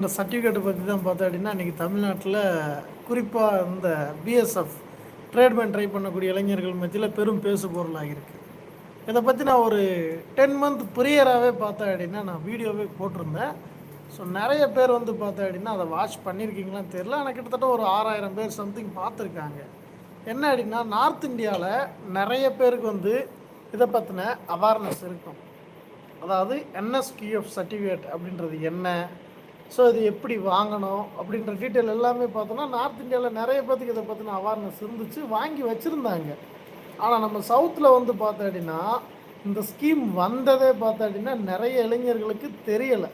இந்த சர்டிஃபிகேட்டை பற்றி தான் பார்த்தோம் அப்படின்னா இன்றைக்கி தமிழ்நாட்டில் குறிப்பாக இந்த பிஎஸ்எஃப் ட்ரேட்மேன் ட்ரை பண்ணக்கூடிய இளைஞர்கள் மத்தியில் பெரும் பேசு பொருளாக இருக்குது இதை பற்றி நான் ஒரு டென் மந்த் ப்ரியராகவே பார்த்தேன் அப்படின்னா நான் வீடியோவே போட்டிருந்தேன். ஸோ நிறைய பேர் வந்து பார்த்தேன் அப்படின்னா அதை வாட்ச் பண்ணியிருக்கீங்களான்னு தெரில ஆனால் கிட்டத்தட்ட ஒரு ஆறாயிரம் பேர் சம்திங் பார்த்துருக்காங்க. என்ன அப்படின்னா நார்த் இந்தியாவில் நிறைய பேருக்கு வந்து இதை பற்றின அவேர்னஸ் இருக்கும். அதாவது என்எஸ்கிஎஃப் சர்டிஃபிகேட் அப்படின்றது என்ன? ஸோ இது எப்படி வாங்கணும் அப்படின்ற டீட்டெயில் எல்லாமே பார்த்தோன்னா நார்த் இந்தியாவில் நிறைய பேர்த்துக்கு இதை பற்றின அவேர்னஸ் இருந்துச்சு வாங்கி வச்சுருந்தாங்க. ஆனால் நம்ம சவுத்தில் வந்து பார்த்தோம் அப்படின்னா இந்த ஸ்கீம் வந்ததே பார்த்தோம் அப்படின்னா நிறைய இளைஞர்களுக்கு தெரியலை.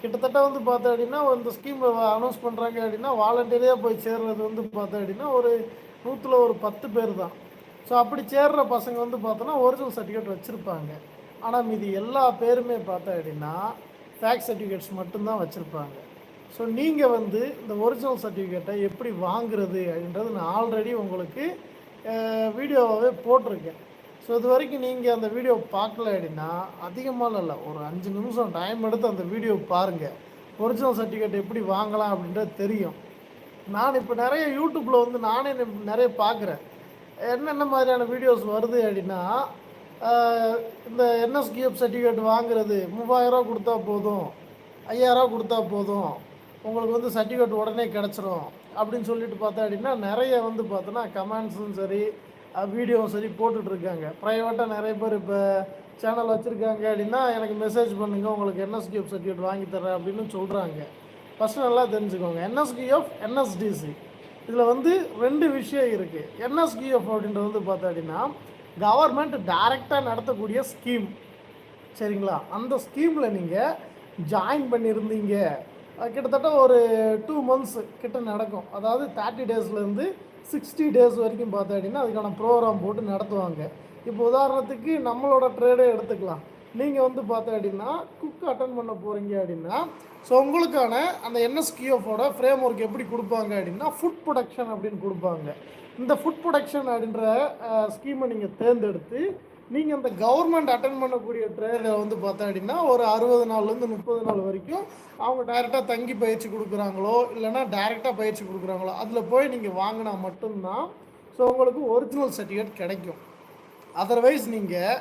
கிட்டத்தட்ட வந்து பார்த்தோம் அப்படின்னா இந்த ஸ்கீம் அனௌன்ஸ் பண்ணுறாங்க அப்படின்னா வாலண்டியராக போய் சேர்றது வந்து பார்த்தோம் அப்படின்னா ஒரு நூற்றில் ஒரு பத்து பேர் தான். ஸோ அப்படி சேர்ற பசங்க வந்து பார்த்தோன்னா ஒரிஜினல் சர்டிஃபிகேட் வச்சுருப்பாங்க. ஆனால் மீதி எல்லா பேருமே பார்த்தோம் அப்படின்னா டேக்ஸ் சர்டிஃபிகேட்ஸ் மட்டும்தான் வச்சுருப்பாங்க. ஸோ நீங்கள் வந்து இந்த ஒரிஜினல் சர்டிஃபிகேட்டை எப்படி வாங்குறது அப்படின்றது நான் ஆல்ரெடி உங்களுக்கு வீடியோவாகவே போட்டிருக்கேன். ஸோ இது வரைக்கும் நீங்கள் அந்த வீடியோ பார்க்கல அப்படின்னா அதிகமாக இல்லை. ஒரு அஞ்சு நிமிஷம் டைம் எடுத்து அந்த வீடியோ பாருங்கள் ஒரிஜினல் சர்டிஃபிகேட் எப்படி வாங்கலாம் அப்படின்றது தெரியும். நான் இப்போ நிறைய யூடியூப்பில் வந்து நானே நிறைய பார்க்குறேன். என்னென்ன மாதிரியான வீடியோஸ் வருது அப்படின்னா இந்த என்எஸ்கியூப் சர்டிஃபிகேட் வாங்குறது மூவாயிரரூவா கொடுத்தா போதும் ஐயாயிரரூவா கொடுத்தா போதும் உங்களுக்கு வந்து சர்டிஃபிகேட் உடனே கிடச்சிரும் அப்படின்னு சொல்லிட்டு பார்த்தா அப்படின்னா நிறைய வந்து பார்த்தோன்னா கமெண்ட்ஸும் சரி வீடியோவும் சரி போட்டுட்ருக்காங்க. ப்ரைவேட்டாக நிறைய பேர் இப்போ சேனல் வச்சுருக்காங்க அப்படின்னா எனக்கு மெசேஜ் பண்ணுங்கள் உங்களுக்கு என்எஸ்கிஎஃப் சர்டிஃபிகேட் வாங்கி தரேன் அப்படின்னு சொல்கிறாங்க ஃபஸ்ட்டு நல்லா தெரிஞ்சுக்கோங்க. என்எஸ்கிஎஃப் என்எஸ்டிசி இதில் வந்து ரெண்டு விஷயம் இருக்குது என்எஸ்கிஎஃப் அப்படின்றது வந்து பார்த்தா அப்படின்னா கவர்மெண்ட் டைரெக்டாக நடத்தக்கூடிய ஸ்கீம். சரிங்களா? அந்த ஸ்கீமில் நீங்கள் ஜாயின் பண்ணியிருந்தீங்க. கிட்டத்தட்ட ஒரு டூ மந்த்ஸ் கிட்ட நடக்கும். அதாவது தேர்ட்டி டேஸ்லேருந்து சிக்ஸ்டி டேஸ் வரைக்கும் பார்த்தா அப்படின்னா அதுக்கான ப்ரோக்ராம் போட்டு நடத்துவாங்க. இப்போ உதாரணத்துக்கு நம்மளோட ட்ரேடே எடுத்துக்கலாம். நீங்கள் வந்து பார்த்தா அப்படின்னா குக் அட்டன் பண்ண போகிறீங்க அப்படின்னா ஸோ உங்களுக்கான அந்த என்எஸ்கிஎஃபோட ஃப்ரேம் ஒர்க் எப்படி கொடுப்பாங்க அப்படின்னா ஃபுட் ப்ரொடக்ஷன் அப்படின்னு கொடுப்பாங்க. இந்த ஃபுட் ப்ரொடக்ஷன் அப்படின்ற ஸ்கீமை நீங்கள் தேர்ந்தெடுத்து நீங்கள் அந்த கவர்மெண்ட் அட்டன் பண்ணக்கூடிய ட்ரேடில் வந்து பார்த்தா அப்படின்னா ஒரு அறுபது நாள்லேருந்து முப்பது நாள் வரைக்கும் அவங்க டைரெக்டாக தங்கி பயிற்சி கொடுக்குறாங்களோ இல்லைனா டைரெக்டாக பயிற்சி கொடுக்குறாங்களோ அதில் போய் நீங்கள் வாங்கினா மட்டும்தான் ஸோ உங்களுக்கு ஒரிஜினல் சர்டிஃபிகேட் கிடைக்கும். அதர்வைஸ் நீங்கள்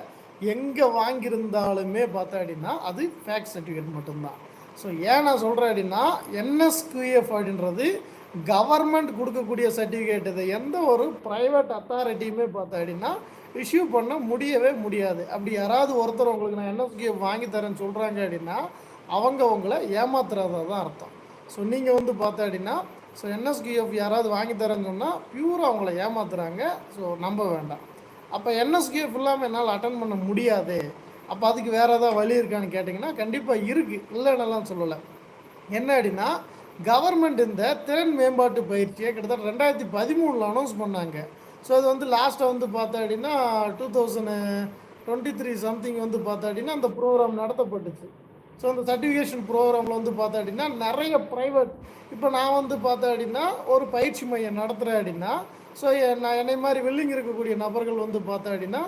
எங்கே வாங்கியிருந்தாலுமே பார்த்தா அப்படின்னா அது ஃபேக் சர்டிஃபிகேட் மட்டும்தான். ஸோ ஏன் நான் சொல்கிறேன் அப்படின்னா என்எஸ்கியூஎஃப் அப்படின்றது கவர்மெண்ட் கொடுக்கக்கூடிய சர்டிஃபிகேட் இது. எந்த ஒரு ப்ரைவேட் அத்தாரிட்டியுமே பார்த்தா அப்படின்னா இஷ்யூ பண்ண முடியவே முடியாது. அப்படி யாராவது ஒருத்தர் உங்களுக்கு நான் என்எஸ்கிஎஃப் வாங்கி தரேன்னு சொல்கிறாங்க அப்படின்னா அவங்க உங்களை ஏமாத்துறதா தான் அர்த்தம். ஸோ நீங்கள் வந்து பார்த்தா அப்படின்னா ஸோ என்எஸ்கிஎஃப் யாராவது வாங்கி தரேன்னு சொன்னால் பியூராக அவங்கள ஏமாத்துறாங்க. ஸோ நம்ப வேண்டாம். அப்போ என்எஸ்கிஎஃப் இல்லாமல் என்னால் அட்டன் பண்ண முடியாது? அப்போ அதுக்கு வேறு ஏதாவது வழி இருக்கான்னு கேட்டிங்கன்னா கண்டிப்பாக இருக்குது இல்லைன்னெல்லாம் சொல்லலை. என்ன அப்படின்னா கவர்மெண்ட் இந்த திறன் மேம்பாட்டு பயிற்சியை கிட்டத்தட்ட ரெண்டாயிரத்தி பதிமூணில் அனௌன்ஸ் பண்ணாங்க. ஸோ அது வந்து லாஸ்ட்டாக வந்து பார்த்தா அப்படின்னா two thousand twenty three something வந்து பார்த்தா அப்படின்னா அந்த ப்ரோக்ராம் நடத்தப்பட்டுச்சு. ஸோ அந்த சர்டிஃபிகேஷன் ப்ரோக்ராமில் வந்து பார்த்தா அப்படின்னா நிறைய ப்ரைவேட் இப்போ நான் வந்து பார்த்தேன் அப்படின்னா ஒரு பயிற்சி மையம் நடத்துகிறேன் அப்படின்னா ஸோ நான் என்னை மாதிரி வெள்ளிங்க இருக்கக்கூடிய நபர்கள் வந்து பார்த்தேன் அப்படின்னா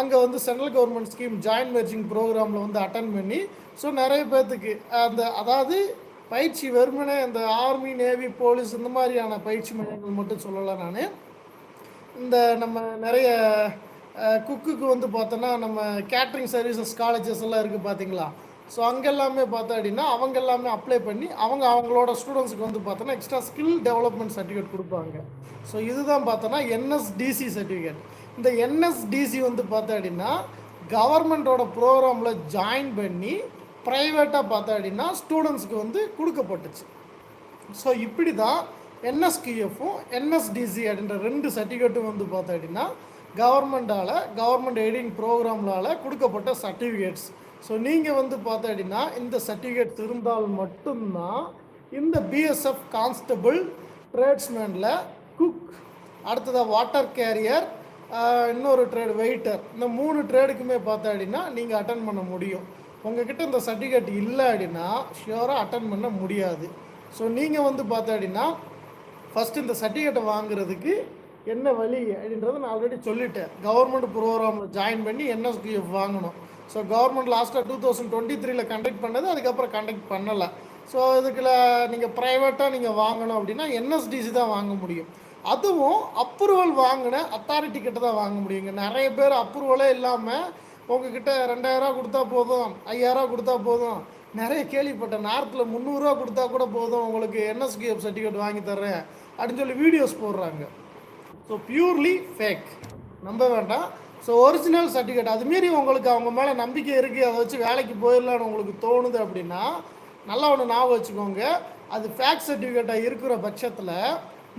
அங்கே வந்து central government scheme join merging ப்ரோக்ராமில் வந்து அட்டன் பண்ணி ஸோ நிறைய பேர்த்துக்கு அந்த அதாவது பயிற்சி வெறுமனே இந்த ஆர்மி நேவி போலீஸ் இந்த மாதிரியான பயிற்சி மையங்கள் மட்டும் சொல்லலை நான். இந்த நம்ம நிறைய குக்குக்கு வந்து பார்த்தோன்னா நம்ம கேட்ரிங் சர்வீசஸ் காலேஜஸ் எல்லாம் இருக்குது பார்த்தீங்களா? ஸோ அங்கெல்லாமே பார்த்தா அப்படின்னா அவங்க எல்லாமே அப்ளை பண்ணி அவங்க அவங்களோட ஸ்டூடெண்ட்ஸுக்கு வந்து பார்த்தோன்னா எக்ஸ்ட்ரா ஸ்கில் டெவலப்மெண்ட் சர்டிஃபிகேட் கொடுப்பாங்க. ஸோ இதுதான் பார்த்தோன்னா என்எஸ்டிசி சர்டிஃபிகேட் இந்த என்எஸ்டிசி வந்து பார்த்தா அப்படின்னா கவர்மெண்ட்டோட ப்ரோக்ராமில் ஜாயின் பண்ணி ப்ரைவேட்டாக பார்த்தா அப்படின்னா ஸ்டூடெண்ட்ஸுக்கு வந்து கொடுக்கப்பட்டுச்சு. ஸோ இப்படி தான் என்எஸ்கிஎஃப்பும் என்எஸ்டிசி அப்படின்ற ரெண்டு சர்டிஃபிகேட்டும் வந்து பார்த்தா அப்படின்னா கவர்மெண்டால் கவர்மெண்ட் எய்டிங் ப்ரோக்ராம்லால் கொடுக்கப்பட்ட சர்டிஃபிகேட்ஸ். ஸோ நீங்கள் வந்து பார்த்தா அப்படின்னா இந்த சர்டிஃபிகேட் இருந்தால் மட்டும்தான் இந்த பிஎஸ்எஃப் கான்ஸ்டபிள் ட்ரேட்ஸ்மேனில் குக் அடுத்ததாக வாட்டர் கேரியர் இன்னொரு ட்ரேடு வெயிட்டர். இந்த மூணு ட்ரேடுக்குமே பார்த்தா அப்படின்னா நீங்கள் அட்டன் பண்ண முடியும். உங்ககிட்ட இந்த சர்டிஃபிகேட் இல்லை அப்படின்னா ஷியோராக அட்டன் பண்ண முடியாது. ஸோ நீங்கள் வந்து பார்த்தா அப்படின்னா ஃபஸ்ட்டு இந்த சர்டிஃபிகேட்டை வாங்குறதுக்கு என்ன வழி அப்படின்றத நான் ஆல்ரெடி சொல்லிட்டேன். கவர்மெண்ட் ப்ரோக்ராமில் ஜாயின் பண்ணி என்எஸ்கிஎஃப் வாங்கணும். ஸோ கவர்மெண்ட் லாஸ்ட்டாக டூ தௌசண்ட் டுவெண்ட்டி த்ரீல கண்டக்ட் பண்ணது அதுக்கப்புறம் கண்டக்ட் பண்ணலை. ஸோ இதுக்குள்ள நீங்கள் ப்ரைவேட்டாக நீங்கள் வாங்கணும் அப்படின்னா என்எஸ்டிசி தான் வாங்க முடியும். அதுவும் அப்ரூவல் வாங்கின அத்தாரிட்டி கிட்ட தான் வாங்க முடியுங்க நிறைய பேர் அப்ரூவலே இல்லாமல் உங்ககிட்ட ரெண்டாயிரரூவா கொடுத்தா போதும் ஐயாயிரரூவா கொடுத்தா போதும். நிறைய கேள்விப்பட்டேன். நார்த்தில் முந்நூறுரூவா கொடுத்தா கூட போதும். உங்களுக்கு என்எஸ்கிஎஃப் சர்டிஃபிகேட் வாங்கி தர்றேன். அப்படின்னு சொல்லி வீடியோஸ் போடுறாங்க. ஸோ பியூர்லி ஃபேக் நம்ப வேண்டாம். ஸோ ஒரிஜினல் சர்டிஃபிகேட் அதுமாரி உங்களுக்கு அவங்க மேலே நம்பிக்கை இருக்குது அதை வச்சு வேலைக்கு போயிடலான்னு உங்களுக்கு தோணுது அப்படின்னா நல்லா ஒன்று ஞாபகம் வச்சுக்கோங்க. அது ஃபேக் சர்டிஃபிகேட்டாக இருக்கிற பட்சத்தில்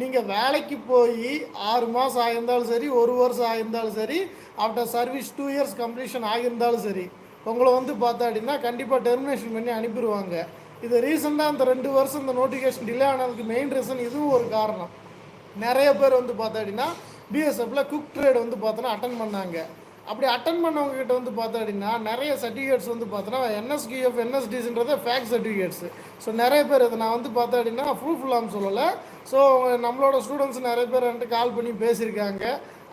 நீங்கள் வேலைக்கு போய் ஆறு மாதம் ஆகியிருந்தாலும் சரி ஒரு வருஷம் ஆகியிருந்தாலும் சரி after service two years completion ஆகியிருந்தாலும் சரி உங்களை வந்து பார்த்தா அப்படின்னா கண்டிப்பாக டெர்மினேஷன் பண்ணி அனுப்பிடுவாங்க. இது ரீசெண்டாக அந்த ரெண்டு வருஷம் இந்த நோட்டிஃபிகேஷன் டிலே ஆனதுக்கு மெயின் ரீசன் இதுவும் ஒரு காரணம். நிறைய பேர் வந்து பார்த்தா அப்படின்னா பிஎஸ்எஃப்பில் குக் ட்ரேட் வந்து பார்த்தோன்னா அட்டன் பண்ணாங்க. அப்படி அட்டன் பண்ணவங்க கிட்ட வந்து பார்த்தா அப்படின்னா நிறைய சர்டிஃபிகேட்ஸ் வந்து பார்த்தோன்னா என்எஸ்கிஎஃப் என்எஸ்டிஸ்ன்றது ஃபேக் சர்டிஃபிகேட்ஸ் ஸோ நிறைய பேர் இதை நான் வந்து பார்த்தா அப்படின்னா ப்ரூஃப் இல்லாமல் சொல்லலை. ஸோ நம்மளோட ஸ்டூடெண்ட்ஸ் நிறைய பேர் வந்துட்டு கால் பண்ணி பேசியிருக்காங்க.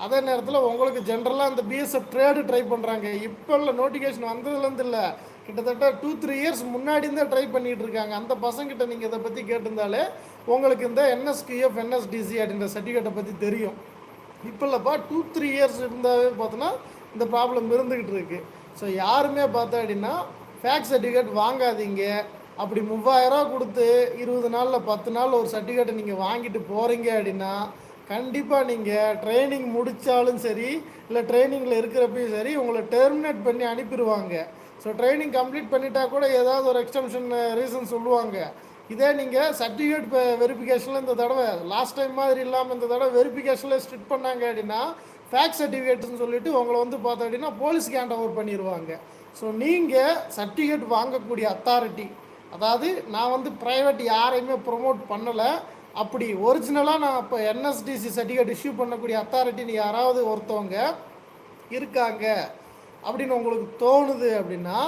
அதே நேரத்தில் உங்களுக்கு ஜென்ரலாக இந்த பிஎஸ்எஃப் ட்ரேடு ட்ரை பண்ணுறாங்க இப்போ இல்லை நோட்டிஃபிகேஷன் வந்ததுலேருந்து இல்லை. கிட்டத்தட்ட டூ த்ரீ இயர்ஸ் முன்னாடி இருந்தே ட்ரை பண்ணிட்டு இருக்காங்க. அந்த பசங்கிட்ட நீங்கள் இதை பற்றி கேட்டிருந்தாலே உங்களுக்கு இந்த என்எஸ்கிஎஃப் என்எஸ்டிசி அப்படின்ற சர்டிஃபிகேட்டை பற்றி தெரியும். இப்போ இல்லைப்பா டூ த்ரீ இயர்ஸ் இருந்தாவே பார்த்தோன்னா இந்த ப்ராப்ளம் இருந்துக்கிட்டு இருக்கு. ஸோ யாருமே பார்த்தா அப்படின்னா ஃபேக்ஸ் சர்டிஃபிகேட் வாங்காதீங்க. அப்படி மூவாயிரரூவா கொடுத்து இருபது நாளில் பத்து நாள் ஒரு சர்டிஃபிகேட்டை நீங்கள் வாங்கிட்டு போகிறீங்க அப்படின்னா கண்டிப்பாக நீங்கள் ட்ரைனிங் முடித்தாலும் சரி இல்லை ட்ரைனிங்கில் இருக்கிறப்பையும் சரி உங்களை டெர்மினேட் பண்ணி அனுப்பிடுவாங்க. ஸோ ட்ரைனிங் கம்ப்ளீட் பண்ணிட்டா கூட ஏதாவது ஒரு எக்ஸ்டென்ஷன் ரீசன் சொல்லுவாங்க. இதே நீங்கள் சர்டிஃபிகேட் இப்போ வெரிஃபிகேஷனில் இந்த தடவை லாஸ்ட் டைம் மாதிரி இல்லாமல் இந்த தடவை வெரிஃபிகேஷனில் ஸ்ட்ரிட் பண்ணாங்க அப்படின்னா ஃபேக் சர்டிஃபிகேட்னு சொல்லிட்டு உங்களை வந்து பார்த்தோம் அப்படின்னா போலீஸ்க்கு ஹேண்ட் ஓவர் பண்ணிடுவாங்க ஸோ நீங்கள் சர்டிஃபிகேட் வாங்கக்கூடிய அத்தாரிட்டி அதாவது நான் வந்து ப்ரைவேட் யாரையுமே ப்ரொமோட் பண்ணலை அப்படி ஒரிஜினலாக நான் இப்போ என்எஸ்டிசி சர்டிஃபிகேட் இஷ்யூ பண்ணக்கூடிய அத்தாரிட்டின்னு யாராவது ஒருத்தவங்க இருக்காங்க அப்படின்னு உங்களுக்கு தோணுது அப்படின்னா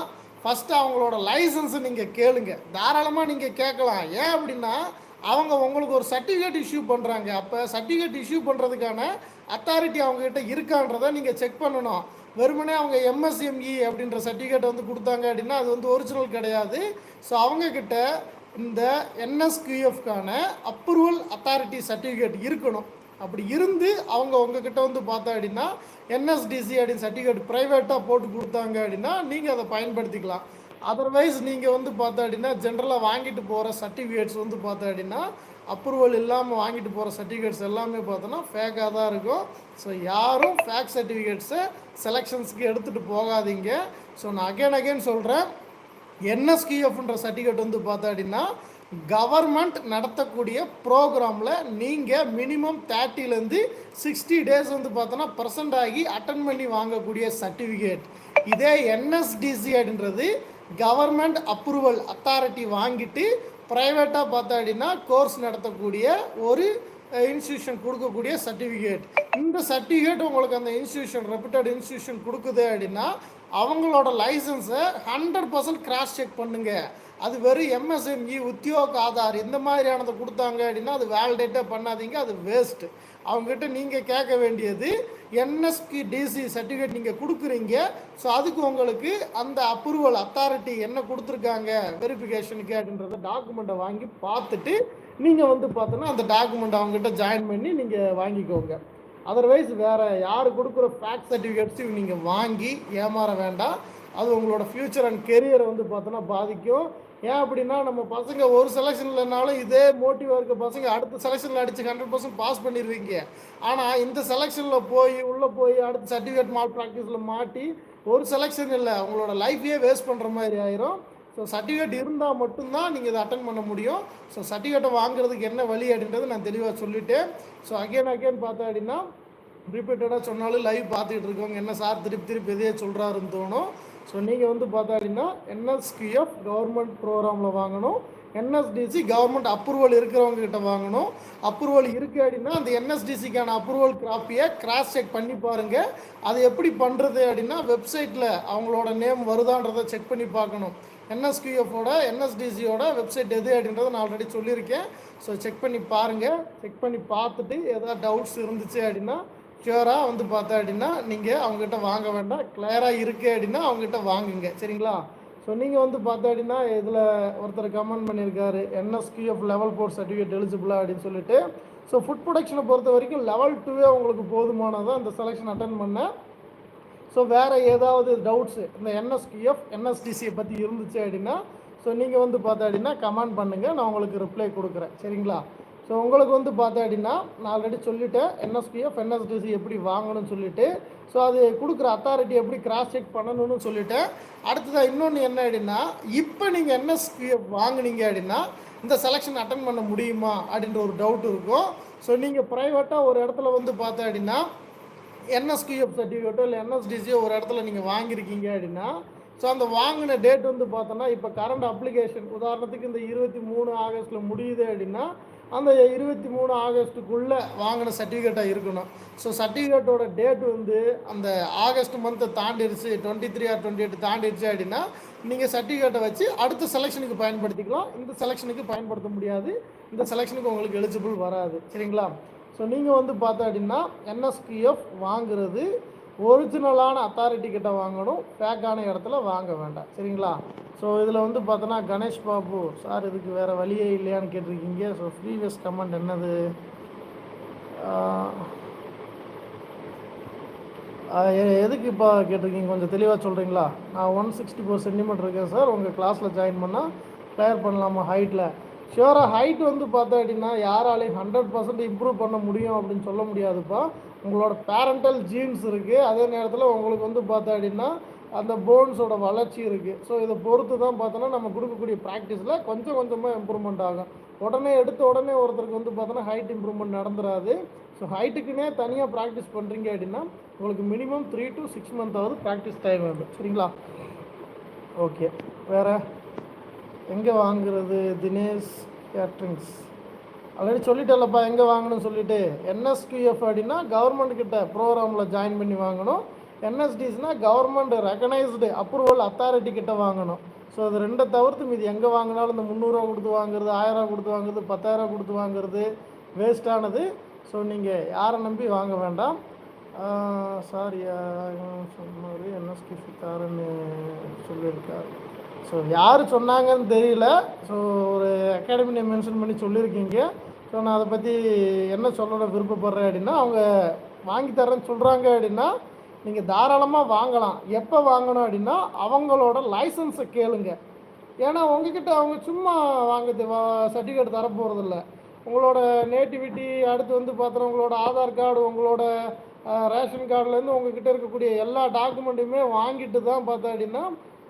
ஃபஸ்ட்டு அவங்களோட லைசன்ஸை நீங்கள் கேளுங்க. தாராளமாக நீங்கள் கேட்கலாம். ஏன் அப்படின்னா அவங்க உங்களுக்கு ஒரு சர்டிஃபிகேட் இஷ்யூ பண்ணுறாங்க அப்போ சர்டிஃபிகேட் இஷ்யூ பண்ணுறதுக்கான அத்தாரிட்டி அவங்ககிட்ட இருக்கான்றதை நீங்கள் செக் பண்ணணும். வெறுமனே அவங்க எம்எஸ்எம்இ அப்படின்ற சர்டிஃபிகேட் வந்து கொடுத்தாங்க அப்படின்னா அது வந்து ஒரிஜினல் கிடையாது. ஸோ அவங்கக்கிட்ட இந்த என்எஸ்கியூஎஃப்கான அப்ரூவல் அத்தாரிட்டி சர்டிஃபிகேட் இருக்கணும். அப்படி இருந்து அவங்க உங்ககிட்ட வந்து பார்த்தா அப்படின்னா என்எஸ்டிசி அப்படின்னு சர்டிஃபிகேட் ப்ரைவேட்டாக போட்டு கொடுத்தாங்க அப்படின்னா நீங்கள் அதை பயன்படுத்திக்கலாம். அதர்வைஸ் நீங்கள் வந்து பார்த்தா அப்படின்னா ஜென்ரலாக வாங்கிட்டு போகிற சர்டிஃபிகேட்ஸ் வந்து பார்த்தா அப்படின்னா அப்ரூவல் இல்லாமல் வாங்கிட்டு போகிற சர்டிஃபிகேட்ஸ் எல்லாமே பார்த்தோன்னா ஃபேக்காக தான் இருக்கும். ஸோ யாரும் ஃபேக் சர்டிஃபிகேட்ஸை செலெக்ஷன்ஸ்க்கு எடுத்துகிட்டு போகாதீங்க. ஸோ நான் அகைன் அகைன் சொல்கிறேன் என்எஸ்கிஎஃப்ன்ற சர்டிஃபிகேட் வந்து பார்த்தா அப்படின்னா கவர்மெண்ட் நடத்தக்கூடிய ப்ரோக்ராமில் நீங்கள் மினிமம் தேர்ட்டிலேருந்து சிக்ஸ்டி டேஸ் வந்து பார்த்தோன்னா ப்ரெசென்ட் ஆகி அட்டன் பண்ணி வாங்கக்கூடிய சர்டிஃபிகேட் இதே என்எஸ்டிசி அப்படின்றது கவர்மெண்ட் அப்ரூவல் அத்தாரிட்டி வாங்கிட்டு ப்ரைவேட்டாக பார்த்தா அப்படின்னா கோர்ஸ் நடத்தக்கூடிய ஒரு இன்ஸ்டியூஷன் கொடுக்கக்கூடிய சர்டிஃபிகேட் இந்த சர்டிஃபிகேட் உங்களுக்கு அந்த இன்ஸ்டியூஷன் ரெப்யூட்டட் இன்ஸ்டியூஷன் கொடுக்குது அப்படின்னா அவங்களோட லைசன்ஸை ஹண்ட்ரட் பர்சன்ட் கிராஸ் செக் பண்ணுங்க. அது வெறும் எம்எஸ்எம்இ உத்தியோக ஆதார் இந்த மாதிரியானதை கொடுத்தாங்க அப்படின்னா அது வேலிடேட்டே பண்ணாதீங்க அது வேஸ்ட்டு அவங்ககிட்ட நீங்கள் கேட்க வேண்டியது என்எஸ்கி டிசி சர்டிஃபிகேட் நீங்கள் கொடுக்குறீங்க. ஸோ அதுக்கு உங்களுக்கு அந்த அப்ரூவல் அத்தாரிட்டி என்ன கொடுத்துருக்காங்க? வெரிஃபிகேஷனுக்கு அப்படின்றத டாக்குமெண்ட்டை வாங்கி பார்த்துட்டு நீங்கள் வந்து பார்த்தோன்னா அந்த டாக்குமெண்ட் அவங்ககிட்ட ஜாயின் பண்ணி நீங்கள் வாங்கிக்கோங்க. அதர்வைஸ் வேறு யார் கொடுக்குற ஃபேக்ட் சர்டிஃபிகேட்ஸையும் நீங்கள் வாங்கி ஏமாற வேண்டாம். அது உங்களோட ஃப்யூச்சர் அண்ட் கெரியரை வந்து பார்த்தோன்னா பாதிக்கும். ஏன் அப்படின்னா நம்ம பசங்க ஒரு செலெக்ஷன்லனாலும் இதே மோட்டிவாக இருக்க பசங்க அடுத்த செலெக்ஷனில் அடித்து ஹண்ட்ரட் பர்சன்ட் பாஸ் பண்ணிடுவீங்க. ஆனால் இந்த செலெக்ஷனில் போய் உள்ளே போய் அடுத்த சர்டிஃபிகேட் மால் ப்ராக்டிஸில் மாட்டி ஒரு செலெக்ஷன் இல்லை உங்களோட லைஃப்பையே வேஸ்ட் பண்ணுற மாதிரி ஆயிரும். ஸோ சர்டிஃபிகேட் இருந்தால் மட்டும்தான் நீங்கள் இதை அட்டன் பண்ண முடியும். ஸோ சர்டிஃபிகேட்டை வாங்குறதுக்கு என்ன வழி அப்படின்றது நான் தெளிவாக சொல்லிட்டேன். ஸோ அகேன் அகேன் பார்த்தா அப்படின்னா ரிப்பீட்டடாக சொன்னாலும் லைவ் பார்த்துக்கிட்டு இருக்கவங்க என்ன சார் திருப்பி திருப்பி எதையே சொல்கிறாருன்னு தோணும். ஸோ நீங்கள் வந்து பார்த்தா அப்படின்னா என்எஸ்கிஎஃப் கவர்மெண்ட் ப்ரோக்ராமில் வாங்கணும். என்எஸ்டிசி கவர்மெண்ட் அப்ரூவல் இருக்கிறவங்க கிட்ட வாங்கணும். அப்ரூவல் இருக்குது அப்படின்னா அந்த என்எஸ்டிசிக்கான அப்ரூவல் காப்பியை கிராஸ் செக் பண்ணி பாருங்கள் அது எப்படி பண்ணுறது அப்படின்னா வெப்சைட்டில் அவங்களோட நேம் வருதான்றதை செக் பண்ணி பார்க்கணும். என்எஸ்கியூஎஃபோட என்எஸ்டிசியோட வெப்சைட் எது அப்படின்றத நான் ஆல்ரெடி சொல்லியிருக்கேன். ஸோ செக் பண்ணி பாருங்கள் செக் பண்ணி பார்த்துட்டு எதாவது டவுட்ஸ் இருந்துச்சு அப்படின்னா ஷியூராக வந்து பார்த்தா அப்படின்னா நீங்கள் அவங்ககிட்ட வாங்க வேண்டாம். கிளியராக இருக்குது அப்படின்னா அவங்ககிட்ட வாங்குங்க. சரிங்களா? ஸோ நீங்கள் வந்து பார்த்தா அப்படின்னா இதில் ஒருத்தர் கமெண்ட் பண்ணியிருக்காரு. என்எஸ்கியூஎஃப் லெவல் ஃபோர் சர்டிஃபிகேட் எலிஜிபிளா அப்படின்னு சொல்லிட்டு. ஸோ ஃபுட் ப்ரொடக்ஷனை பொறுத்த வரைக்கும் லெவல் டூவே உங்களுக்கு போதுமானதான் இந்த செலெக்ஷன் அட்டன் பண்ணேன் ஸோ வேறு ஏதாவது டவுட்ஸு இந்த என்எஸ்கியூஎஃப் என்எஸ்டிசியை பற்றி இருந்துச்சு அப்படின்னா ஸோ நீங்கள் வந்து பார்த்தா அப்படின்னா கமெண்ட் பண்ணுங்கள் நான் உங்களுக்கு ரிப்ளை கொடுக்குறேன். சரிங்களா? ஸோ உங்களுக்கு வந்து பார்த்தேன் அப்படின்னா நான் ஆல்ரெடி சொல்லிட்டேன் என்எஸ்பிஎஃப் என்எஸ்டிசி எப்படி வாங்கணும்னு சொல்லிட்டு. ஸோ அது கொடுக்குற அத்தாரிட்டி எப்படி கிராஸ் செக் பண்ணணும்னு சொல்லிவிட்டேன் அடுத்ததாக இன்னொன்று என்ன அப்படின்னா இப்போ நீங்கள் என்எஸ்பிஎஃப் வாங்குனீங்க அப்படின்னா இந்த செலெக்ஷன் அட்டன் பண்ண முடியுமா அப்படின்ற ஒரு டவுட் இருக்கும். ஸோ நீங்கள் ப்ரைவேட்டாக ஒரு இடத்துல வந்து பார்த்தேன் அப்படின்னா என்எஸ்கியூஎஃப் சர்டிஃபிகேட்டோ இல்லை என்எஸ்டிசியோ ஒரு இடத்துல நீங்கள் வாங்கியிருக்கீங்க அப்படின்னா ஸோ அந்த வாங்கின டேட் வந்து பார்த்தோன்னா இப்போ கரண்ட் அப்ளிகேஷன் உதாரணத்துக்கு இந்த இருபத்தி மூணு ஆகஸ்ட்டில் முடியுது அப்படின்னா அந்த இருபத்தி மூணு ஆகஸ்ட்டுக்குள்ளே வாங்கின சர்டிஃபிகேட்டாக இருக்கணும். ஸோ சர்டிஃபிகேட்டோட டேட் வந்து அந்த ஆகஸ்ட் மந்த்தை தாண்டிடுச்சு twenty three or twenty eight தாண்டிடுச்சு அப்படின்னா நீங்கள் சர்டிஃபிகேட்டை வச்சு அடுத்த செலெக்ஷனுக்கு பயன்படுத்திக்கலாம். இந்த செலெக்ஷனுக்கு பயன்படுத்த முடியாது. இந்த செலெக்ஷனுக்கு உங்களுக்கு எலிஜிபிள் வராது. சரிங்களா? ஸோ நீங்கள் வந்து பார்த்தா அப்படின்னா என்எஸ்கிஎஃப் வாங்குறது ஒரிஜினலான அத்தாரிட்டி கிட்ட வாங்கணும். ஃபேக்கான இடத்துல வாங்க வேண்டாம். சரிங்களா? ஸோ இதில் வந்து பார்த்தோன்னா கணேஷ் பாபு சார் இதுக்கு வேறு வழியே இல்லையான்னு கேட்டிருக்கீங்க. ஸோ ப்ரீவியஸ் கமெண்ட் என்னது? எ- எதுக்கு இப்போ கேட்டிருக்கீங்க? கொஞ்சம் தெளிவாக சொல்கிறீங்களா நான் ஒன் சிக்ஸ்டி ஃபோர் சென்டிமீட்டர் இருக்கேன் சார். உங்கள் கிளாஸில் ஜாயின் பண்ணால் கிளியர் பண்ணலாமா ஹைட்டில் ஷியோராக ஹைட் வந்து பார்த்தா அப்படின்னா யாராலையும் ஹண்ட்ரட் பர்சன்ட் இம்ப்ரூவ் பண்ண முடியும் அப்படின்னு சொல்ல முடியாதுப்பா. உங்களோட பேரண்டல் ஜீன்ஸ் இருக்குது அதே நேரத்தில் உங்களுக்கு வந்து பார்த்தா அப்படின்னா அந்த போன்ஸோட வளர்ச்சி இருக்குது ஸோ இதை பொறுத்து தான் பார்த்தோன்னா நம்ம கொடுக்கக்கூடிய ப்ராக்டிஸில் கொஞ்சம் கொஞ்சமாக இம்ப்ரூவ்மெண்ட் ஆகும். உடனே எடுத்த உடனே ஒருத்தருக்கு வந்து பார்த்தோன்னா ஹைட் இம்ப்ரூவ்மெண்ட் நடந்துராது. ஸோ ஹைட்டுக்குன்னே தனியாக ப்ராக்டிஸ் பண்ணுறீங்க அப்படின்னா உங்களுக்கு minimum three to six month practice time வேணும் சரிங்களா? ஓகே வேறு? எங்கே வாங்குறது? தினேஷ் கேட்ரிங்ஸ் ஆல்ரெடி சொல்லிட்டேன்லப்பா எங்கே வாங்கணும்னு சொல்லிட்டு. என்எஸ்கியூஎஃப் அப்படின்னா கவர்மெண்ட் கிட்ட ப்ரோக்ராமில் ஜாயின் பண்ணி வாங்கணும். என்எஸ்டிஸ்னால் கவர்மெண்ட் ரெக்கனைஸ்டு அப்ரூவல் அத்தாரிட்டி கிட்ட வாங்கணும். ஸோ அது ரெண்டை தவிர்த்து மீதி எங்கே வாங்கினாலும் இந்த முந்நூறுரூவா கொடுத்து வாங்குறது ஆயிரரூவா கொடுத்து வாங்குறது பத்தாயிரரூவா கொடுத்து வாங்குறது வேஸ்ட்டானது ஸோ நீங்கள் யாரை நம்பி வாங்க வேண்டாம். சாரி சொன்னார் என்எஸ்கி ஃபித்தாருன்னு சொல்லியிருக்காரு. ஸோ யார் சொன்னாங்கன்னு தெரியல. ஸோ ஒரு அகாடமி நேம் மென்ஷன் பண்ணி சொல்லியிருக்கீங்க. ஸோ நான் அதை பற்றி என்ன சொல்லணும் விருப்பப்படுறேன் அப்படின்னா அவங்க வாங்கி தரேன்னு சொல்கிறாங்க அப்படின்னா நீங்கள் தாராளமாக வாங்கலாம். எப்போ வாங்கணும் அப்படின்னா அவங்களோட லைசன்ஸை கேளுங்க. ஏன்னா உங்ககிட்ட அவங்க சும்மா வாங்க சர்டிஃபிகேட் தர போகிறதில்ல உங்களோட நேட்டிவிட்டி அடுத்து வந்து பார்த்தோன்னா உங்களோட ஆதார் கார்டு உங்களோட ரேஷன் கார்டுலேருந்து உங்ககிட்ட இருக்கக்கூடிய எல்லா டாக்குமெண்ட்டுமே வாங்கிட்டு தான் பார்த்தா அப்படின்னா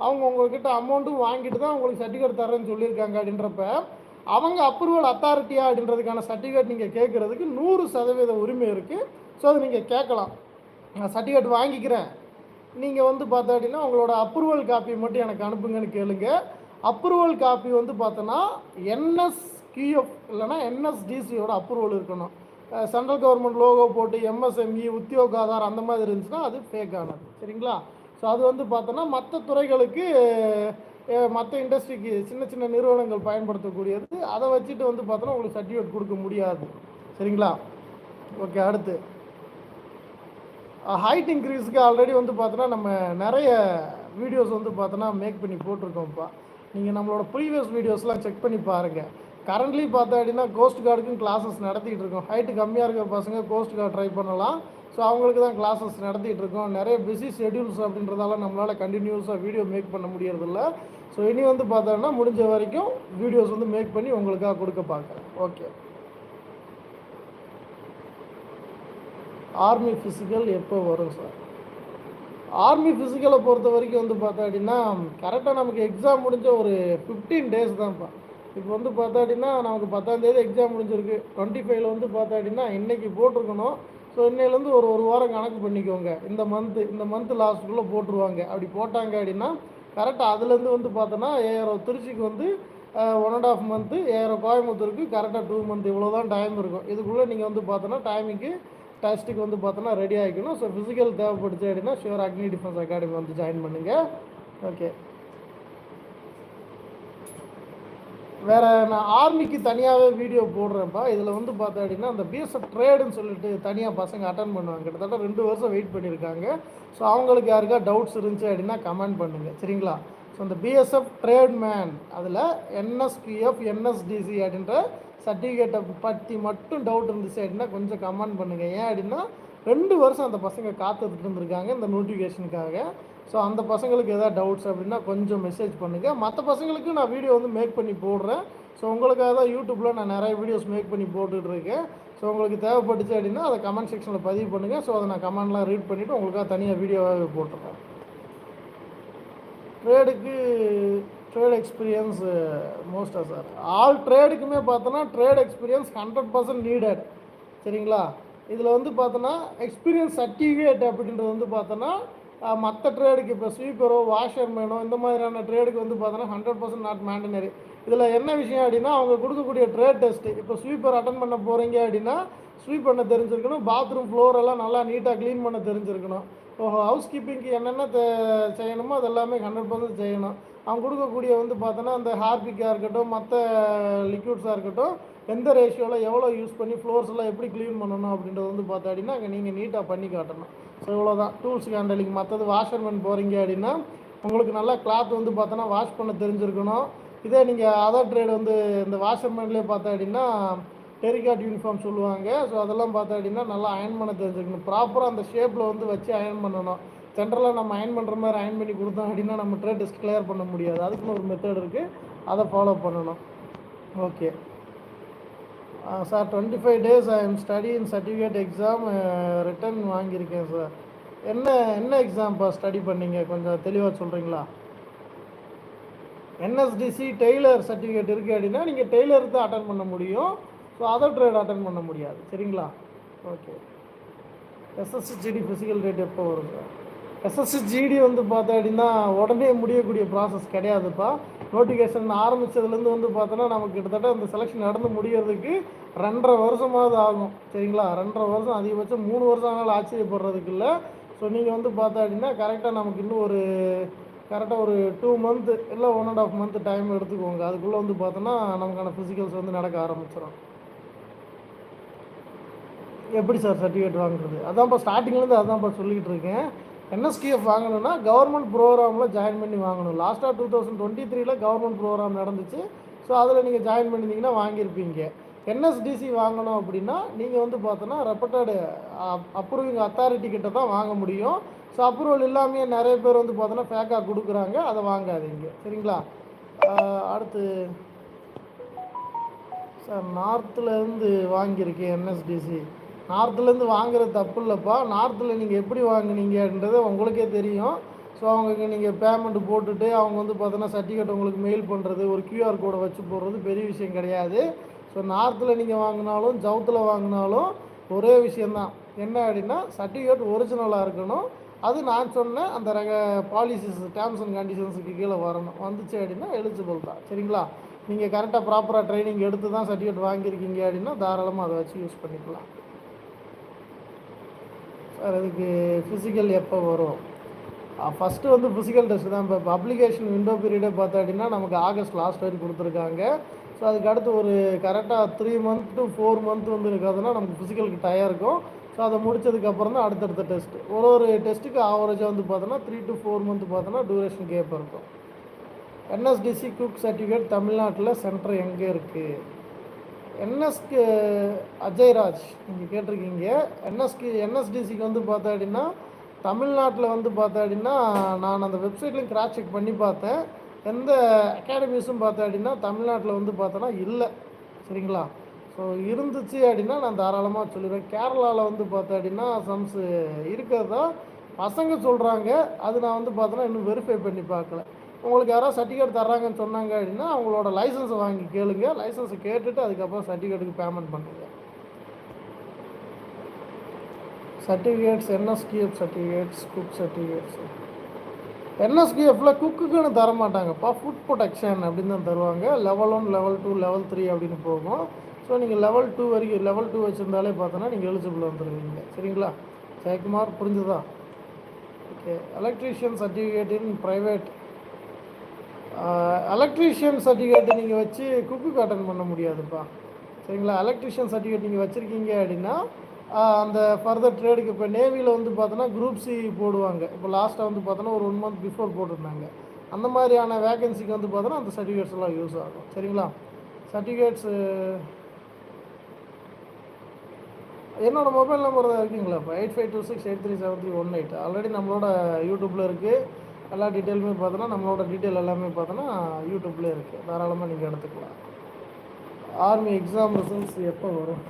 அவங்க உங்ககிட்ட அமௌண்ட்டும் வாங்கிட்டு தான் உங்களுக்கு சர்டிஃபிகேட் தரேன்னு சொல்லியிருக்காங்க அப்படின்றப்ப அவங்க அப்ரூவல் அத்தாரிட்டியா அப்படின்றதுக்கான சர்டிஃபிகேட் நீங்கள் கேட்குறதுக்கு நூறு சதவீத உரிமை இருக்குது ஸோ அதை நீங்கள் கேட்கலாம். நான் சர்டிஃபிகேட் வாங்கிக்கிறேன். நீங்கள் வந்து பார்த்தா அப்படின்னா உங்களோட அப்ரூவல் காப்பி மட்டும் எனக்கு அனுப்புங்கன்னு கேளுங்க. அப்ரூவல் காப்பி வந்து பார்த்தோன்னா என்எஸ்கியூஎஃப் இல்லைன்னா என்எஸ்டிசியோட அப்ரூவல் இருக்கணும். சென்ட்ரல் கவர்மெண்ட் லோகோ போட்டு எம்எஸ்எம்இ உத்தியோக ஆதார் அந்த மாதிரி இருந்துச்சுன்னா அது ஃபேக் ஆனது. சரிங்களா? ஸோ அது வந்து பார்த்தோன்னா மற்ற துறைகளுக்கு மற்ற இண்டஸ்ட்ரிக்கு சின்ன சின்ன நிறுவனங்கள் பயன்படுத்தக்கூடியது. அதை வச்சுட்டு வந்து பார்த்தோன்னா உங்களுக்கு சர்டிஃபிகேட் கொடுக்க முடியாது. சரிங்களா? ஓகே அடுத்து. ஹைட் இன்க்ரீஸ்க்கு ஆல்ரெடி வந்து பார்த்தோன்னா நம்ம நிறைய வீடியோஸ் வந்து பார்த்தோன்னா மேக் பண்ணி போட்டிருக்கோம்ப்பா நீங்கள் நம்மளோட ப்ரீவியஸ் வீடியோஸ்லாம் செக் பண்ணி பாருங்கள் கரண்ட்லி பார்த்தா அப்படின்னா கோஸ்ட் கார்டுக்கும் கிளாஸஸ் நடத்திக்கிட்டு இருக்கோம். ஹைட்டு கம்மியாக இருக்கிற பசங்க கோஸ்ட் கார்டு ட்ரை பண்ணலாம். ஸோ அவங்களுக்கு தான் கிளாஸஸ் நடத்திட்டு இருக்கோம். நிறைய பிஸி ஷெட்யூல்ஸ் அப்படின்றதால நம்மளால் கண்டினியூஸாக வீடியோ மேக் பண்ண முடியறதில்ல. ஸோ இனி வந்து பார்த்தோன்னா முடிஞ்ச வரைக்கும் வீடியோஸ் வந்து மேக் பண்ணி உங்களுக்காக கொடுக்க பார்க்குறேன். ஓகே ஆர்மி ஃபிசிக்கல் எப்போ வரும் சார் ஆர்மி ஃபிசிக்கலை பொறுத்த வரைக்கும் வந்து பார்த்தா அப்படின்னா கரெக்டாக நமக்கு எக்ஸாம் முடிஞ்ச ஒரு ஃபிஃப்டீன் டேஸ் தான்ப்பா இப்போ வந்து பார்த்தா அப்படின்னா நமக்கு பத்தாந்தேதி எக்ஸாம் முடிஞ்சிருக்கு. டுவெண்ட்டி ஃபைவ்ல வந்து பார்த்தா அப்படின்னா இன்னைக்கு போட்டிருக்கணும். ஸோ இன்னையிலேருந்து ஒரு ஒரு வாரம் கணக்கு பண்ணிக்கோங்க. இந்த மந்த்து இந்த மந்த்து லாஸ்ட்டுக்குள்ளே போட்டுருவாங்க. அப்படி போட்டாங்க அப்படின்னா கரெக்டாக அதுலேருந்து வந்து பார்த்தோன்னா ஏஆர்ஓ திருச்சிக்கு வந்து one and half month ARO கோயம்புத்தூருக்கு கரெக்டாக டூ மந்த் இவ்வளோ தான் டைம் இருக்கும். இதுக்குள்ளே நீங்கள் வந்து பார்த்தோன்னா டைமிங்கு டெஸ்ட்டுக்கு வந்து பார்த்தோன்னா ரெடி ஆகிக்கணும். ஸோ ஃபிசிக்கல் தேவைப்படுச்சு அப்படின்னா ஷுவர் அக்னி டிஃபென்ஸ் அகாடமி வந்து ஜாயின் பண்ணுங்கள் ஓகே வேற நான் ஆர்மிக்கு தனியாகவே வீடியோ போடுறேன்ப்பா. இதில் வந்து பார்த்தா அப்படின்னா அந்த பிஎஸ்எஃப் ட்ரேடுன்னு சொல்லிட்டு தனியாக பசங்க அட்டன் பண்ணுவாங்க. கிட்டத்தட்ட ரெண்டு வருஷம் வெயிட் பண்ணியிருக்காங்க. ஸோ அவங்களுக்கு யாருக்கா டவுட்ஸ் இருந்துச்சு அப்படின்னா கமெண்ட் பண்ணுங்கள் சரிங்களா? ஸோ இந்த பிஎஸ்எஃப் ட்ரேட் மேன் அதில் என்எஸ்பிஎஃப் என்எஸ்டிசி அப்படின்ற சர்டிஃபிகேட்டை பற்றி மட்டும் டவுட் இருந்துச்சு அப்படின்னா கொஞ்சம் கமெண்ட் பண்ணுங்கள் ஏன் அப்படின்னா ரெண்டு வருஷம் அந்த பசங்க காத்துட்டு இருந்திருக்காங்க இந்த நோட்டிஃபிகேஷனுக்காக ஸோ அந்த பசங்களுக்கு எதாவது டவுட்ஸ் அப்படின்னா கொஞ்சம் மெசேஜ் பண்ணுங்கள் மற்ற பசங்களுக்கு நான் வீடியோ வந்து மேக் பண்ணி போடுறேன். ஸோ உங்களுக்காக தான் யூடியூப்பில் நான் நிறைய வீடியோஸ் மேக் பண்ணி போட்டுட்ருக்கேன் ஸோ உங்களுக்கு தேவைப்பட்டுச்சு அப்படின்னா அதை கமெண்ட் செக்ஷனில் பதிவு பண்ணுங்கள் ஸோ அதை நான் கமெண்ட்லாம் ரீட் பண்ணிவிட்டு உங்களுக்காக தனியாக வீடியோவாகவே போட்டுருக்கேன் ட்ரேடுக்கு ட்ரேட் எக்ஸ்பீரியன்ஸ் மோஸ்ட்டாக சார் ஆல் ட்ரேடுக்குமே பார்த்தோன்னா trade experience hundred percent needed சரிங்களா? இதில் வந்து பார்த்தோன்னா எக்ஸ்பீரியன்ஸ் சர்டிஃபிகேட் அப்படின்றது வந்து பார்த்தோன்னா மற்ற ட்ரேடுக்கு இப்போ ஸ்வீப்பரோ வாஷர்மேனோ இந்த மாதிரியான ட்ரேடுக்கு வந்து பார்த்தோன்னா ஹண்ட்ரட் பர்சன்ட் நாட் மேண்டனரி இதில் என்ன விஷயம் அப்படின்னா அவங்க கொடுக்கக்கூடிய ட்ரேட் டெஸ்ட்டு இப்போ ஸ்வீப்பர் அட்டன் பண்ண போகிறீங்க அப்படின்னா ஸ்வீப் பண்ண தெரிஞ்சிருக்கணும் பாத்ரூம் ஃப்ளோர் எல்லாம் நல்லா நீட்டாக க்ளீன் பண்ண தெரிஞ்சிருக்கணும். இப்போ ஹவுஸ் கீப்பிங்க்கு என்னென்ன செய்யணுமோ அது எல்லாமே ஹண்ட்ரட் பர்சன்ட் செய்யணும். அவங்க கொடுக்கக்கூடிய வந்து பார்த்தோன்னா அந்த ஹார்பிக்காக இருக்கட்டும் மற்ற லிக்விட்ஸாக இருக்கட்டும் எந்த ரேஷியோவில் எவ்வளோ யூஸ் பண்ணி ஃப்ளோர்ஸ் எல்லாம் எப்படி க்ளீன் பண்ணணும் அப்படின்றது வந்து பார்த்தா அப்படின்னா அங்கே நீங்கள் நீட்டாக பண்ணி காட்டணும். ஸோ இவ்வளோதான் டூல்ஸ் ஹேண்டலிங் மற்றது வாஷர்மேன் போகிறீங்க அப்படின்னா உங்களுக்கு நல்லா கிளாத் வந்து பார்த்தோன்னா வாஷ் பண்ண தெரிஞ்சிருக்கணும். இதே நீங்கள் அதர் ட்ரேட் வந்து இந்த வாஷர்மேன்லேயே பார்த்தா அப்படின்னா டெரிகாட் யூனிஃபார்ம் சொல்லுவாங்க. ஸோ அதெல்லாம் பார்த்தா அப்படின்னா நல்லா அயன் பண்ண தெரிஞ்சிருக்கணும். ப்ராப்பராக அந்த ஷேப்பில் வந்து வச்சு அயன் பண்ணணும். சென்ட்ரலாக நம்ம அயன் பண்ணுற மாதிரி அயன் பண்ணி கொடுத்தோம் அப்படின்னா நம்ம ட்ரேட் டெஸ்ட் கிளியர் பண்ண முடியாது. அதுக்குன்னு ஒரு மெத்தட் இருக்குது அதை ஃபாலோ பண்ணணும். Okay sir twenty five days I am study in certificate exam written வாங்கியிருக்கேன் சார். என்ன என்ன எக்ஸாம்ப்பா ஸ்டடி பண்ணீங்க? கொஞ்சம் தெளிவாக சொல்கிறீங்களா என்எஸ்டிசி டெய்லர் சர்டிஃபிகேட் இருக்குது அப்படின்னா நீங்கள் டெய்லர் தான் அட்டன் பண்ண முடியும். ஸோ அதர் ட்ரேட் அட்டன் பண்ண முடியாது. சரிங்களா? Okay SSC GD physical rate எப்போ வரும் சார்? எஸ்எஸ்ஜிடி வந்து பார்த்தா அப்படின்னா உடனே முடியக்கூடிய ப்ராசஸ் கிடையாதுப்பா. நோட்டிஃபிகேஷன் ஆரம்பித்ததுலேருந்து வந்து பார்த்தோன்னா நமக்கு கிட்டத்தட்ட அந்த செலெக்ஷன் நடந்து முடியறதுக்கு ரெண்டரை வருஷமாவது ஆகும். சரிங்களா? ரெண்டரை வருஷம் அதிகபட்சம் மூணு வருஷம் ஆனாலும் ஆச்சரியப்படுறதுக்கு இல்லை. ஸோ நீங்கள் வந்து பார்த்தா அப்படின்னா கரெக்டாக நமக்கு இன்னும் ஒரு கரெக்டாக ஒரு டூ மந்த்து இல்லை one and half month time எடுத்துக்கோங்க. அதுக்குள்ளே வந்து பார்த்தோன்னா நமக்கான ஃபிசிக்கல்ஸ் வந்து நடக்க ஆரம்பிச்சிடும் எப்படி சார் சர்டிஃபிகேட் வாங்குறது? அதான்ப்பா ஸ்டார்டிங்லேருந்து அதான்ப்பா சொல்லிக்கிட்டு இருக்கேன். என்எஸ்கிஎஃப் வாங்கணும்னா கவர்மெண்ட் ப்ரோக்ராமில் ஜாயின் பண்ணி வாங்கணும். லாஸ்ட்டாக டூ தௌசண்ட் டுவெண்ட்டி த்ரீல கவர்மெண்ட் ப்ரோக்ராம் நடந்துச்சு. ஸோ அதில் நீங்கள் ஜாயின் பண்ணியிருந்தீங்கன்னா வாங்கியிருப்பீங்க. என்எஸ்டிசி வாங்கணும் அப்படின்னா நீங்கள் வந்து பார்த்தோன்னா ரெப்பட்டடு அப்ரூவிங் அத்தாரிட்டி கிட்ட தான் வாங்க முடியும். ஸோ அப்ரூவல் இல்லாமையே நிறைய பேர் வந்து பார்த்தோன்னா ஃபேக்காக கொடுக்குறாங்க. அதை வாங்காதீங்க. சரிங்களா? அடுத்து சார் நார்த்துலேருந்து வாங்கியிருக்கேன் என்எஸ்டிசி. நார்த்துலேருந்து வாங்குறது தப்பு இல்லைப்பா. நார்த்தில் நீங்கள் எப்படி வாங்கினீங்கன்றது உங்களுக்கே தெரியும். ஸோ அவங்க நீங்கள் பேமெண்ட் போட்டுட்டு அவங்க வந்து பார்த்தோன்னா சர்டிஃபிகேட் உங்களுக்கு மெயில் பண்ணுறது ஒரு கியூஆர் கோடை வச்சு போடுறது பெரிய விஷயம் கிடையாது. ஸோ நார்த்தில் நீங்கள் வாங்கினாலும் சவுத்தில் வாங்கினாலும் ஒரே விஷயந்தான் என்ன அப்படின்னா சர்டிஃபிகேட் ஒரிஜினலாக இருக்கணும். அது நான் சொன்ன அந்த ரக பாலிசிஸ் டேர்ம்ஸ் அண்ட் கண்டிஷன்ஸுக்கு கீழே வரணும். வந்துச்சு அப்படின்னா எலிஜிபிள் தான். சரிங்களா? நீங்கள் கரெக்டாக ப்ராப்பராக ட்ரைனிங் எடுத்து தான் சர்டிஃபிகேட் வாங்கியிருக்கீங்க அப்படின்னா தாராளமாக அதை வச்சு யூஸ் பண்ணிக்கலாம். சார் அதுக்கு ஃபிசிக்கல் எப்போ வரும்? ஃபஸ்ட்டு வந்து ஃபிசிக்கல் டெஸ்ட் தான். இப்போ அப்ளிகேஷன் விண்டோ பீரியடே பார்த்தா அப்படின்னா நமக்கு ஆகஸ்ட் லாஸ்ட் வரைக்கும் கொடுத்துருக்காங்க. ஸோ அதுக்கு அடுத்து ஒரு கரெக்டாக three month to four month வந்து இருக்காதுன்னா நமக்கு ஃபிசிக்கலுக்கு டயர் இருக்கும். ஸோ அதை முடிச்சதுக்கப்புறம் தான் அடுத்தடுத்த டெஸ்ட் ஒரு ஒரு டெஸ்ட்டுக்கு ஆவரேஜாக வந்து பார்த்தோன்னா த்ரீ டு ஃபோர் மந்த் பார்த்தோன்னா டூரேஷன் கேப் இருக்கும். என்எஸ்டிசி குக் சர்டிஃபிகேட் தமிழ்நாட்டில் சென்டர் எங்கே இருக்குது என்எஸ்கு அஜய்ராஜ் நீங்கள் கேட்டிருக்கீங்க. என்எஸ்கு என்எஸ்டிசிக்கு வந்து பார்த்தா அப்படின்னா தமிழ்நாட்டில் வந்து பார்த்தா அப்படின்னா நான் அந்த வெப்சைட்லையும் கிராஸ் செக் பண்ணி பார்த்தேன். எந்த அகாடமிஸும் பார்த்தா அப்படின்னா தமிழ்நாட்டில் வந்து பார்த்தோன்னா இல்லை. சரிங்களா? ஸோ இருந்துச்சு அப்படின்னா நான் தாராளமாக சொல்லிடுவேன். கேரளாவில் வந்து பார்த்தா அப்படின்னா சம்ஸ் இருக்கிறதா? பசங்க சொல்கிறாங்க அது நான் வந்து பார்த்தோன்னா இன்னும் வெரிஃபை பண்ணி பார்க்கல. உங்களுக்கு யாராவது சர்டிஃபிகேட் தர்றாங்கன்னு சொன்னாங்க அப்படின்னா அவங்களோட லைசன்ஸை வாங்கி கேளுங்க. லைசன்ஸை கேட்டுட்டு அதுக்கப்புறம் சர்டிஃபிகேட்டுக்கு பேமெண்ட் பண்ணுங்க. Certificates NSQF certificates cook certificates என்எஸ்கிஎஃப்ல குக்குக்குன்னு தர மாட்டாங்கப்பா. ஃபுட் ப்ரொடெக்ஷன் அப்படின்னு தான் தருவாங்க. Level one level two level three அப்படின்னு போகும். ஸோ நீங்கள் லெவல் டூ வரைக்கும் லெவல் டூ வச்சுருந்தாலே பார்த்தோன்னா நீங்கள் எலிஜிபிள் வந்துடுவீங்க சரிங்களா? ஜெயக்குமார் புரிஞ்சுதா? Okay electrician certificate in private electrician certificate நீங்கள் வச்சு குக்கு அட்டன் பண்ண முடியாதுப்பா. சரிங்களா? எலக்ட்ரிஷியன் சர்டிஃபிகேட் நீங்கள் வச்சுருக்கீங்க அப்படின்னா அந்த ஃபர்தர் ட்ரேடுக்கு இப்போ நேவியில் வந்து பார்த்தோன்னா குரூப் சி போடுவாங்க. இப்போ லாஸ்ட்டாக வந்து பார்த்தோன்னா ஒரு ஒன் மந்த் பிஃபோர் போட்டிருந்தாங்க. அந்த மாதிரியான வேகன்சிக்கு வந்து பார்த்தோன்னா அந்த சர்டிஃபிகேட்ஸ் எல்லாம் யூஸ் ஆகும். சரிங்களா? சர்டிஃபிகேட்ஸு என்னோடய மொபைல் நம்பர் தான் இருக்குங்களா இப்போ eight five two six eight three seven three one eight already நம்மளோட யூடியூப்பில் இருக்குது எல்லா டீட்டெயிலுமே பார்த்தோன்னா நம்மளோட டீட்டெயில் எல்லாமே பார்த்தோன்னா யூடியூப்லேயே இருக்குது தாராளமாக நீங்கள் எடுத்துக்கலாம். ஆர்மி எக்ஸாம் ரிசல்ட்ஸ் எப்போ வரும்?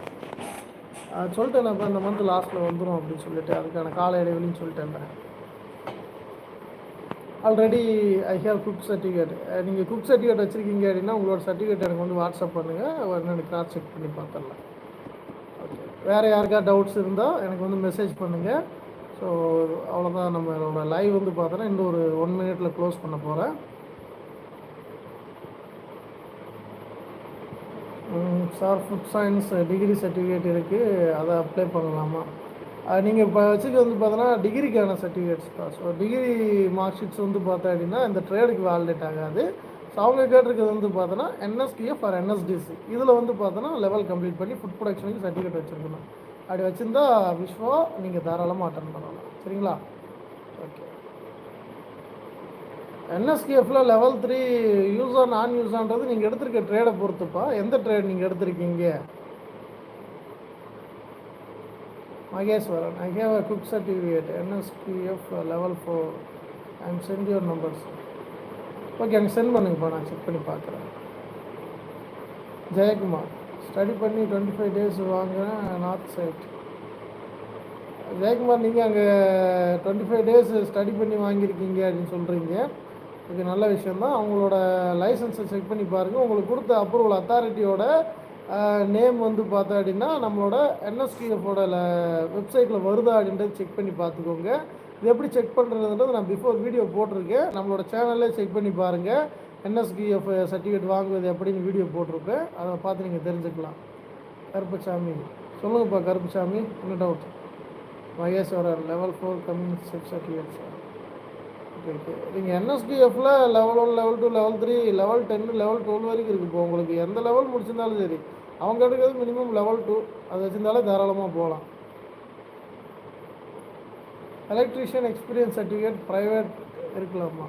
சொல்லிட்டேன் இப்போ இந்த மந்த் லாஸ்ட்டில் வந்துடும் அப்படின்னு சொல்லிட்டு அதுக்கான கால இடைவெளின்னு சொல்லிட்டேன் already I have cook certificate நீங்கள் குக் சர்டிஃபிகேட் வச்சுருக்கீங்க அப்படின்னா உங்களோட சர்டிஃபிகேட் எனக்கு வந்து வாட்ஸ்அப் பண்ணுங்கள் என்னென்னு கிராஸ் செக் பண்ணி பார்த்துடலாம். ஓகே வேறு யாருக்கா டவுட்ஸ் இருந்தால் எனக்கு வந்து மெசேஜ் பண்ணுங்கள் ஸோ அவ்வளோதான் நம்ம என்னோடய லைவ் வந்து பார்த்தோன்னா இன்னும் ஒரு ஒன் மினிட்டில் க்ளோஸ் பண்ண போகிறேன் sir food science degree certificate இருக்குது அதை அப்ளை பண்ணலாமா? நீங்கள் இப்போ வச்சுக்க வந்து பார்த்தோன்னா டிகிரிக்கான சர்டிஃபிகேட்ஸ் தான் ஸோ டிகிரி மார்க் ஷீட்ஸ் வந்து பார்த்தா அப்படின்னா இந்த ட்ரேடுக்கு வேலிடேட் ஆகாது. ஸோ அவங்க கேட்டிருக்கிறது வந்து பார்த்தோன்னா என்எஸ்கிஎஃப் ஆர் என்எஸ்டிசி இதில் வந்து பார்த்தோன்னா லெவல் கம்ப்ளீட் பண்ணி ஃபுட் ப்ரொடக்ஷனுக்கு சர்டிஃபிகேட் வச்சுருக்கணும். அப்படி வச்சுருந்தா விஷ்வா நீங்கள் தாராளமாக அட்டன் பண்ணலாம். சரிங்களா? ஓகே என்எஸ்கேஎஃப்ல லெவல் த்ரீ யூஸா நான் யூஸான்றது நீங்கள் எடுத்திருக்க ட்ரேடை பொறுத்துப்பா. எந்த ட்ரேட் நீங்கள் எடுத்திருக்கீங்க? Maheswaran. I have a cook certificate NSQF level four I am sent your numbers okay எனக்கு சென்ட் பண்ணுங்கப்பா. நான் செக் பண்ணி பார்க்குறேன் ஜெயக்குமார். ஸ்டடி பண்ணி டுவெண்ட்டி ஃபைவ் டேஸ் வாங்குகிறேன் நார்த் சைட் ஜெயக்குமார் நீங்கள் அங்கே டுவெண்ட்டி ஃபைவ் டேஸ் ஸ்டடி பண்ணி வாங்கியிருக்கீங்க அப்படின்னு சொல்கிறீங்க இது நல்ல விஷயந்தான் அவங்களோட லைசன்ஸை செக் பண்ணி பாருங்கள் உங்களுக்கு கொடுத்த அப்ரூவல் அத்தாரிட்டியோட நேம் வந்து பார்த்தா அப்படின்னா நம்மளோட என்எஸ்டிஎஃபோட வெப்சைட்டில் வருதா அப்படின்றது செக் பண்ணி பார்த்துக்கோங்க. இது எப்படி செக் பண்ணுறதுன்றது நான் பிஃபோர் வீடியோ போட்டிருக்கேன். நம்மளோட சேனல்லே செக் பண்ணி பாருங்கள் என்எஸ்கிஎஃப் சர்டிஃபிகேட் வாங்குவது எப்படின்னு வீடியோ போட்டிருப்பேன் அதை பார்த்து நீங்கள் தெரிஞ்சுக்கலாம். கருப்புசாமி. சொல்லுங்கப்பா கருப்புசாமி. என்ன doubt Maheswaran level four community certificate sir okay okay நீங்கள் என்எஸ்டிஎஃப்பில் level one level two level three level டென்னு லெவல் டுவெல் வரைக்கும் இருக்குது இப்போ உங்களுக்கு. எந்த லெவல் முடிச்சிருந்தாலும் சரி. அவங்க எடுக்கிறது மினிமம் லெவல் டூ அது வச்சுருந்தாலே தாராளமாக போகலாம். எலக்ட்ரிஷியன் எக்ஸ்பீரியன்ஸ் சர்டிஃபிகேட் ப்ரைவேட் இருக்கலாமா?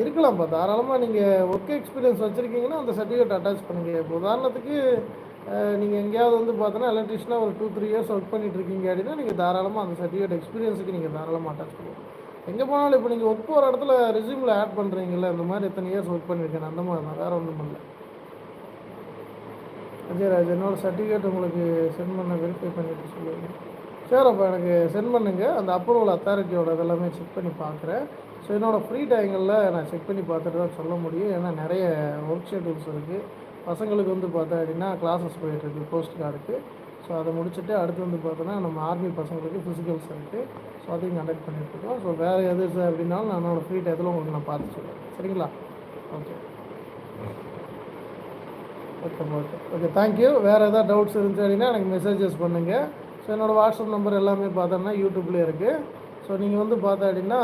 இருக்கலாம்ப்பா தாராளமாக நீங்கள் ஒர்க் எக்ஸ்பீரியன்ஸ் வச்சுருக்கீங்கன்னா அந்த சர்டிஃபிகேட் அட்டாச் பண்ணுங்கள் இப்போ உதாரணத்துக்கு நீங்கள் எங்கேயாவது வந்து பார்த்தோன்னா எலக்ட்ரிஷனாக ஒரு டூ த்ரீ இயர்ஸ் ஒர்க் பண்ணிட்டு இருக்கீங்க அப்படின்னா நீங்கள் தாராளமாக அந்த சர்டிஃபிகேட் எக்ஸ்பீரியன்ஸுக்கு நீங்கள் தாராளமாக அட்டாச் பண்ணுவோம் எங்கே போனாலும் இப்போ நீங்கள் ஒர்க் போகிற இடத்துல ரெசியூமில் ஆட் பண்ணுறீங்களே இந்த மாதிரி எத்தனை இயர்ஸ் ஒர்க் பண்ணியிருக்கேன் அந்த மாதிரி தான் வேறு ஒன்றும் பண்ணல. சரி என்னோடய சர்டிஃபிகேட் உங்களுக்கு சென்ட் பண்ண வெரிஃபை பண்ணிட்டு சொல்லுங்கள் சரி அப்போ எனக்கு சென்ட் பண்ணுங்கள் அந்த அப்ரூவல் அத்தாரிட்டியோட இதெல்லாமே செக் பண்ணி பார்க்குறேன் ஸோ என்னோடய ஃப்ரீ டைங்களில் நான் செக் பண்ணி பார்த்துட்டு தான் சொல்ல முடியும். ஏன்னா நிறைய ஒர்க் ஷெட்யூல்ஸ் இருக்குது பசங்களுக்கு வந்து பார்த்தா அப்படின்னா கிளாஸஸ் போயிட்டுருக்கு போஸ்ட் கார்டுக்கு ஸோ அதை முடிச்சுட்டு அடுத்து வந்து பார்த்தோன்னா நம்ம ஆர்மி பசங்களுக்கு ஃபிசிக்கல்ஸ் இருக்குது ஸோ அதையும் கண்டக்ட் பண்ணிட்டுருக்கோம் ஸோ வேறு எது அப்படின்னாலும் நான் என்னோடய ஃப்ரீ டயத்தில் உங்களுக்கு நான் பார்த்து சொல்கிறேன் சரிங்களா? Okay okay okay okay thank you வேறு எதாவது டவுட்ஸ் இருந்துச்சு அப்படின்னா எனக்கு மெசேஜஸ் பண்ணுங்கள் ஸோ என்னோடய வாட்ஸ்அப் நம்பர் எல்லாமே பார்த்தோன்னா யூடியூப்லேயே இருக்குது ஸோ நீங்கள் வந்து பார்த்தா அப்படின்னா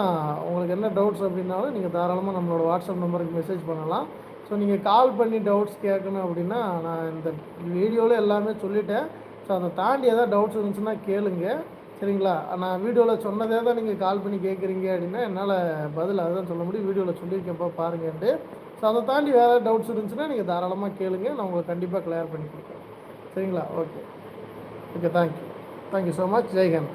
உங்களுக்கு என்ன டவுட்ஸ் அப்படின்னாலும் நீங்கள் தாராளமாக நம்மளோட வாட்ஸ்அப் நம்பருக்கு மெசேஜ் பண்ணலாம். ஸோ நீங்கள் கால் பண்ணி டவுட்ஸ் கேட்கணும் அப்படின்னா நான் இந்த வீடியோவில் எல்லாமே சொல்லிட்டேன். ஸோ அதை தாண்டி எதாவது டவுட்ஸ் இருந்துச்சுன்னா கேளுங்க. சரிங்களா? நான் வீடியோவில் சொன்னதே தான் நீங்கள் கால் பண்ணி கேட்குறீங்க அப்படின்னா என்னால் பதில் அதுதான் சொல்ல முடியும். வீடியோவில் சொல்லியிருக்கேன்ப்பா பாருங்கன்ட்டு ஸோ அதை தாண்டி வேறு டவுட்ஸ் இருந்துச்சுன்னா நீங்கள் தாராளமாக கேளுங்க. நான் உங்களுக்கு கண்டிப்பாக கிளியர் பண்ணி கொடுக்குறேன். சரிங்களா? Okay okay thank you thank you so much ஜெய்ஹந்த்